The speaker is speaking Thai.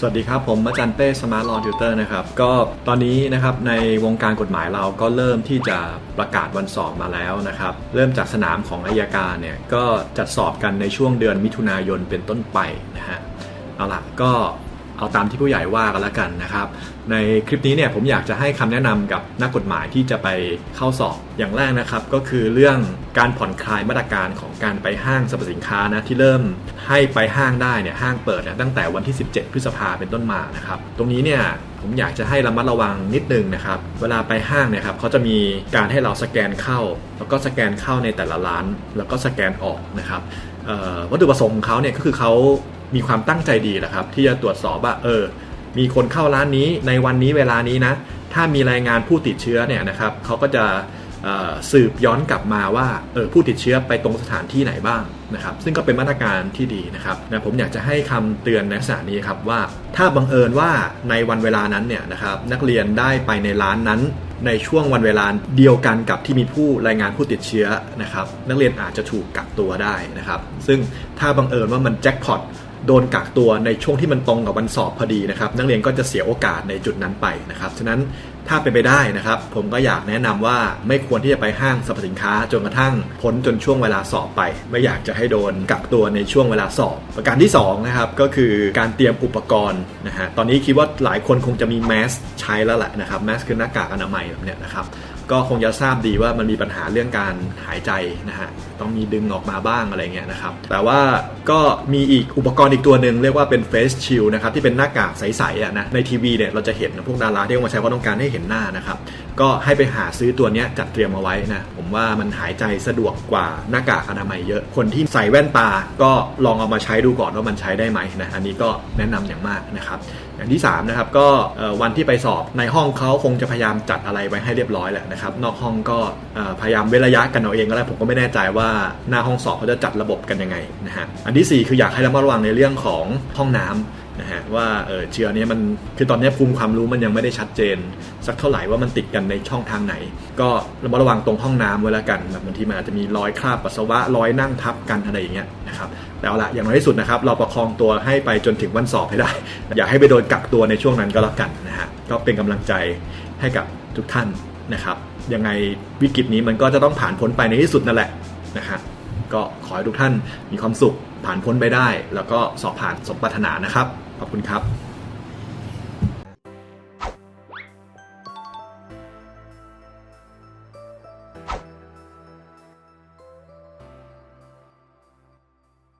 สวัสดีครับ ผมอาจารย์เป้สมาร์ทลอทิวเตอร์นะครับ ก็ตอนนี้นะครับในวงการกฎหมายเราก็เริ่มที่จะประกาศวันสอบมาแล้วนะครับ เริ่มจากสนามของอายการเนี่ย ก็จัดสอบกันในช่วงเดือนมิถุนายนเป็นต้นไปนะฮะเอาล่ะก็ เอาตามที่ผู้ใหญ่ว่ากันแล้วกันนะครับ ในคลิปนี้เนี่ยผมอยากจะให้คำแนะนำกับนักกฎหมายที่จะไปเข้าสอบอย่างแรกนะครับ ก็คือเรื่องการผ่อนคลายมาตรการของการไปห้างสรรพสินค้านะที่เริ่มให้ไปห้างได้เนี่ยห้างเปิดนี่ยตั้งแต่วันที่ 17 พฤษภาเป็นต้นมานะครับตรงนี้เนี่ยผมอยากจะให้ระมัดระวังนิดนึงนะครับเวลาไปห้างเนี่ยครับเขาจะมีการให้เราสแกนเข้า แล้วก็สแกนเข้าในแต่ละร้าน แล้วก็สแกนออกนะครับวัตถุประสงค์ของเขาเนี่ยก็คือเขา มีความตั้งใจดีแหละครับ ที่จะตรวจสอบว่าเออ มีคนเข้าร้านนี้ในวันนี้เวลานี้นะ ถ้ามีรายงานผู้ติดเชื้อเนี่ยนะครับเขาก็จะสืบย้อนกลับมาว่าเออผู้ติดเชื้อไปตรงสถานที่ไหนบ้างนะครับ ซึ่งก็เป็นมาตรการที่ดีนะครับนะผมอยากจะให้คำเตือนในลักษณะนี้ครับว่า ถ้าบังเอิญว่าในวันเวลานั้นเนี่ยนะครับนักเรียนได้ไปในร้านนั้น ในช่วงวันเวลาเดียวกันกับที่มีผู้รายงานผู้ติดเชื้อนะครับ นักเรียนอาจจะถูกกักตัวได้นะครับ ซึ่งถ้าบังเอิญว่ามันแจ็คพอต โดนกักตัวในช่วงที่มันตรงกับวันสอบพอดีนะครับ นักเรียนก็จะเสียโอกาสในจุดนั้นไปนะครับ ฉะนั้นถ้าเป็นไปได้นะครับ ผมก็อยากแนะนำว่าไม่ควรที่จะไปห้างสรรพสินค้าจนกระทั่งพ้นจนช่วงเวลาสอบไป ไม่อยากจะให้โดนกักตัวในช่วงเวลาสอบ ประการที่สองนะครับก็คือการเตรียมอุปกรณ์นะฮะตอนนี้คิดว่าหลายคนคงจะมีแมสใช้แล้วแหละนะครับแมสคือหน้ากากอนามัยแบบเนี้ยนะครับ ก็คงจะทราบดีว่ามันมีปัญหาเรื่องการหายใจนะฮะต้องมีดึงออกมาบ้างอะไรเงี้ยนะครับ แต่ว่าก็มีอีกอุปกรณ์อีกตัวหนึ่งเรียกว่าเป็น Face Shield นะครับที่เป็นหน้ากากใสๆอะนะในทีวีเนี่ยเราจะเห็นพวกดาราที่เอามาใช้เพราะต้องการให้เห็นหน้านะครับ ก็ให้ไปหาซื้อตัวนี้จัดเตรียมเอาไว้นะผมว่ามันหายใจสะดวกกว่าหน้ากากอนามัยเยอะคนที่ใส่แว่นตาก็ลองเอามาใช้ดูก่อนว่ามันใช้ได้ไหมนะอันนี้ก็แนะนำอย่างมากนะครับ อย่างที่3นะครับก็วันที่ไปสอบในห้องเขาคงจะพยายามจัดอะไรไว้ให้เรียบร้อยแหละนะครับนอกห้องก็พยายามเว้นระยะกันเอาเองก็แล้วผมก็ไม่แน่ใจว่าหน้าห้องสอบเขาจะจัดระบบกันยังไงนะฮะอันที่ 4 คืออยากให้ระมัดระวังในเรื่องของห้องน้ำ นะฮะว่าเออเชื้อเนี้มันคือตอนนี้ภูมิความรู้มันยังไม่ได้ชัดเจน สักเท่าไหร่ว่ามันติดกันในช่องทางไหน ก็ระมัดระวังตรงห้องน้ำไว้แล้วกันแบบบางทีมันอาจจะมีรอยคราบปัสสาวะรอยนั่งทับกันอะไรอย่างเงี้ยนะครับแต่เอาละอย่างน้อยที่สุดนะครับเราประคองตัวให้ไปจนถึงวันสอบให้ได้ อย่าให้ไปโดนกักตัวในช่วงนั้นก็แล้วกันนะฮะก็เป็นกำลังใจให้กับทุกท่านนะครับยังไงวิกฤตนี้มันก็จะต้องผ่านพ้นไปในที่สุดนั่นแหละนะฮะก็ขอให้ทุกท่านมีความสุขผ่านพ้นไปได้ แล้วก็สอบผ่านสมปรารถนานะครับ ขอบคุณครับ